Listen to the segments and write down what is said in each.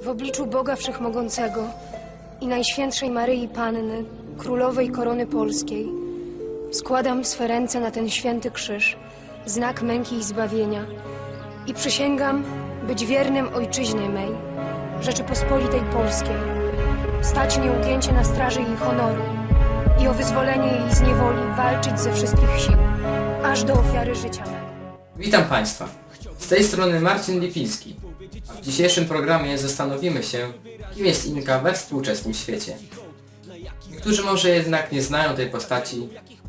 W obliczu Boga Wszechmogącego i Najświętszej Maryi Panny, Królowej Korony Polskiej, składam swe ręce na ten święty krzyż, znak męki i zbawienia i przysięgam być wiernym Ojczyźnie mej, Rzeczypospolitej Polskiej, stać nieugięcie na straży jej honoru i o wyzwolenie jej z niewoli walczyć ze wszystkich sił, aż do ofiary życia mego. Witam Państwa. Z tej strony Marcin Lipiński. A w dzisiejszym programie zastanowimy się, kim jest Inka we współczesnym świecie. Niektórzy może jednak nie znają tej postaci,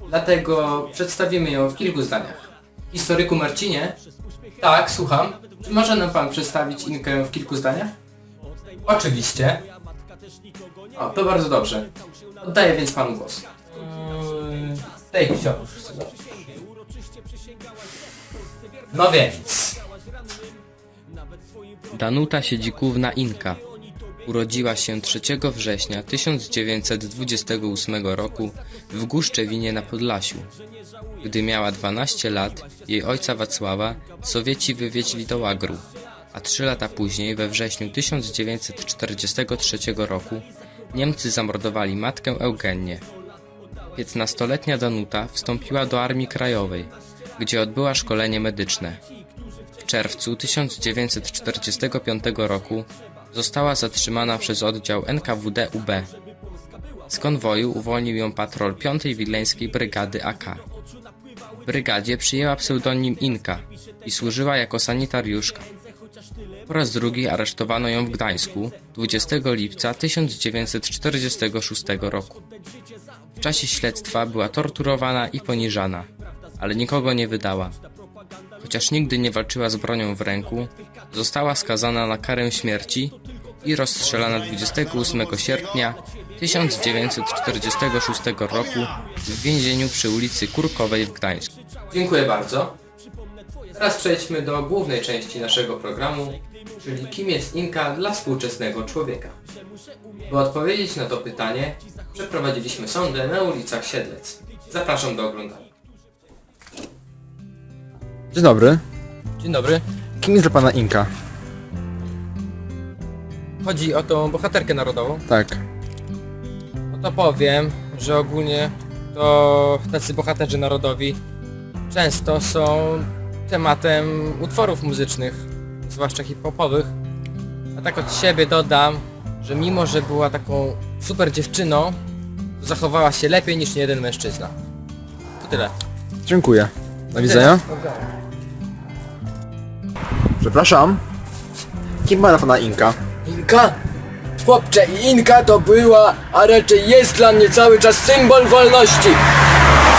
dlatego przedstawimy ją w kilku zdaniach. Historyku Marcinie? Tak, słucham. Czy może nam Pan przedstawić Inkę w kilku zdaniach? Oczywiście. O, to bardzo dobrze. Oddaję więc Panu głos. Tej książ. No więc. Danuta Siedzikówna Inka urodziła się 3 września 1928 roku w Guszczewinie na Podlasiu. Gdy miała 12 lat, jej ojca Wacława Sowieci wywieźli do Łagru, a trzy lata później, we wrześniu 1943 roku, Niemcy zamordowali matkę Eugenię. 15-letnia Danuta wstąpiła do Armii Krajowej, gdzie odbyła szkolenie medyczne. Czerwcu 1945 roku została zatrzymana przez oddział NKWD UB. Z konwoju uwolnił ją patrol 5 Wileńskiej Brygady AK. W brygadzie przyjęła pseudonim Inka i służyła jako sanitariuszka. Po raz drugi aresztowano ją w Gdańsku 20 lipca 1946 roku. W czasie śledztwa była torturowana i poniżana, ale nikogo nie wydała. Chociaż nigdy nie walczyła z bronią w ręku, została skazana na karę śmierci i rozstrzelana 28 sierpnia 1946 roku w więzieniu przy ulicy Kurkowej w Gdańsku. Dziękuję bardzo. Teraz przejdźmy do głównej części naszego programu, czyli kim jest Inka dla współczesnego człowieka. By odpowiedzieć na to pytanie, przeprowadziliśmy sondę na ulicach Siedlec. Zapraszam do oglądania. Dzień dobry. Dzień dobry. Kim jest dla pana Inka? Chodzi o tą bohaterkę narodową. Tak. No to powiem, że ogólnie to tacy bohaterzy narodowi często są tematem utworów muzycznych, zwłaszcza hip-hopowych. A tak od siebie dodam, że mimo, że była taką super dziewczyną, to zachowała się lepiej niż niejeden mężczyzna. To tyle. Dziękuję. Do widzenia. Przepraszam. Kim dla pana Inka? Inka? Chłopcze, Inka to była, a raczej jest dla mnie cały czas symbol wolności.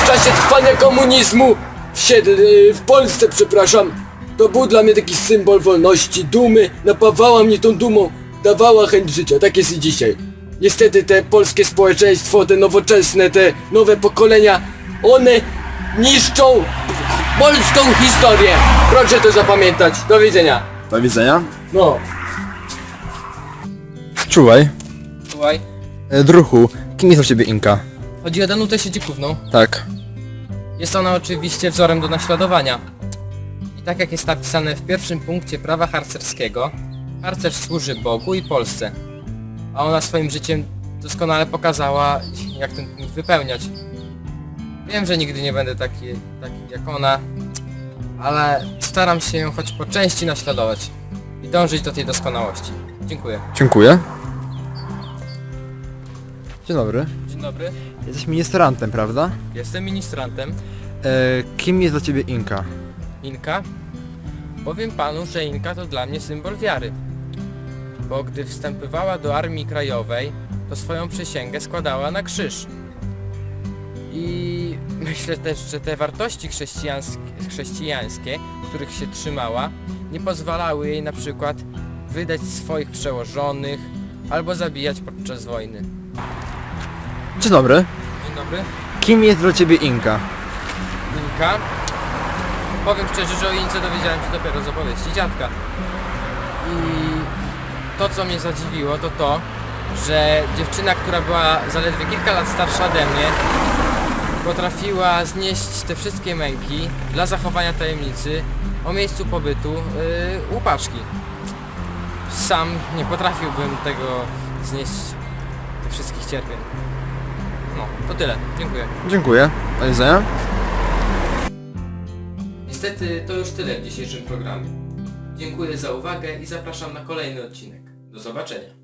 W czasie trwania komunizmu w, Siedl- w Polsce, przepraszam, to był dla mnie taki symbol wolności, dumy, napawała mnie tą dumą, dawała chęć życia, tak jest i dzisiaj. Niestety te polskie społeczeństwo, te nowoczesne, te nowe pokolenia, one niszczą polską historię. Proszę to zapamiętać. Do widzenia. Do widzenia. No. Czułaj. Słuchaj, E, Druhu. Kim jest dla ciebie Inka? chodzi o Danutę Siedzikówną. Tak. Jest ona oczywiście wzorem do naśladowania. I tak jak jest napisane w pierwszym punkcie prawa harcerskiego, harcerz służy Bogu i Polsce. A ona swoim życiem doskonale pokazała, jak ten punkt wypełniać. Wiem, że nigdy nie będę taki, taki jak ona, ale staram się ją choć po części naśladować i dążyć do tej doskonałości. Dziękuję. Dziękuję. Dzień dobry. Dzień dobry, Jesteś ministrantem, prawda? jestem ministrantem E, kim jest dla ciebie Inka? Inka. Powiem panu, że Inka to dla mnie symbol wiary. Bo gdy wstępowała do Armii Krajowej, to swoją przysięgę składała na krzyż. I myślę też, że te wartości chrześcijańskie, chrześcijańskie, których się trzymała, nie pozwalały jej na przykład wydać swoich przełożonych albo zabijać podczas wojny. Dzień dobry. Dzień dobry. Kim jest dla ciebie Inka? Inka. Powiem szczerze, że o Ince dowiedziałem się dopiero z opowieści dziadka. I to, co mnie zadziwiło, to to, że dziewczyna, która była zaledwie kilka lat starsza ode mnie, potrafiła znieść te wszystkie męki dla zachowania tajemnicy o miejscu pobytu yy, łupaczki. sam nie potrafiłbym tego znieść, tych wszystkich cierpień. No, to tyle. Dziękuję. Dziękuję. Do widzenia. Niestety to już tyle w dzisiejszym programie. Dziękuję za uwagę i zapraszam na kolejny odcinek. Do zobaczenia.